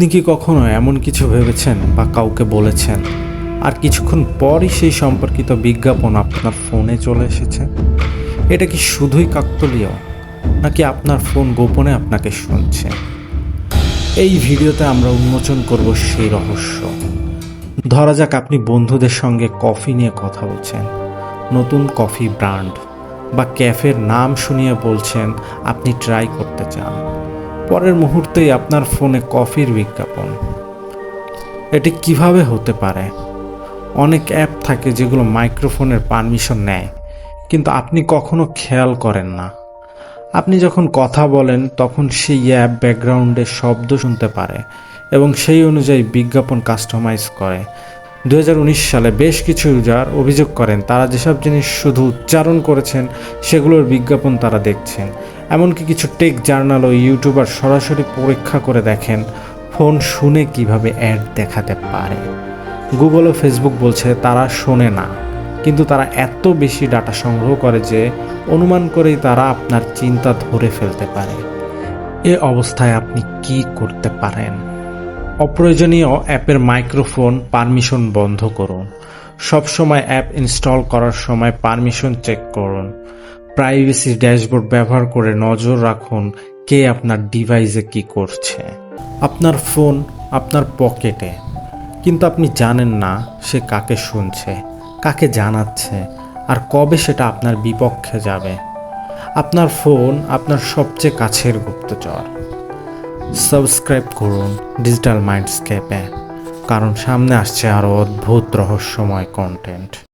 আপনি কি কখনো এমন কিছু ভেবেছেন বা কাউকে বলেছেন? আর কিছুক্ষণ পরই সেই সম্পর্কিত বিজ্ঞাপন আপনার ফোনে চলে এসেছে? এটা কি শুধুই কাকতলীয়, নাকি আপনার ফোন গোপনে আপনাকে শুনছে? এই ভিডিওতে আমরা উন্মোচন করব সেই রহস্য। ধরা যাক আপনি বন্ধুদের সঙ্গে কফি নিয়ে কথা বলছেন। নতুন কফি ব্র্যান্ড বা ক্যাফের নাম শুনিয়ে বলছেন, আপনি ট্রাই করতে চান। পরের মুহূর্তেই আপনার ফোনে কফির বিজ্ঞাপন। এটি কীভাবে হতে পারে? অনেক অ্যাপ থাকে যেগুলো মাইক্রোফোনের পারমিশন নেয়, কিন্তু আপনি কখনো খেয়াল করেন না। আপনি যখন কথা বলেন, তখন সেই অ্যাপ ব্যাকগ্রাউন্ডে শব্দ শুনতে পারে এবং সেই অনুযায়ী বিজ্ঞাপন কাস্টমাইজ করে। দু হাজার উনিশ সালে বেশ কিছু ইউজার অভিযোগ করেন, তারা যেসব জিনিস শুধু উচ্চারণ করেছেন, সেগুলোর বিজ্ঞাপন তারা দেখছেন। এমনকি কিছু টেক জার্নাল ও ইউটিউবার সরাসরি পরীক্ষা করে দেখেন, ফোন শুনে কীভাবে অ্যাড দেখাতে পারে। গুগল ও ফেসবুক বলছে, তারা শোনে না। কিন্তু তারা এত বেশি ডাটা সংগ্রহ করে যে, অনুমান করেই তারা আপনার চিন্তা ধরে ফেলতে পারে। এ অবস্থায় আপনি কি করতে পারেন? অপ্রয়োজনীয় অ্যাপের মাইক্রোফোন পারমিশন বন্ধ করুন। সবসময় অ্যাপ ইনস্টল করার সময় পারমিশন চেক করুন। প্রাইভেসি ড্যাশবোর্ড ব্যবহার করে নজর রাখুন কে আপনার ডিভাইসে কি করছে। আপনার ফোন আপনার পকেটে, কিন্তু আপনি জানেন না সে কাকে শুনছে, কাকে জানাচ্ছে, আর কবে সেটা আপনার বিপক্ষে যাবে। আপনার ফোন আপনার সবচেয়ে কাছের গুপ্তচর। সাবস্ক্রাইব করুন ডিজিটাল মাইন্ডস্কেপে কারণ সামনে আসছে আরও অদ্ভুত রহস্যময় কন্টেন্ট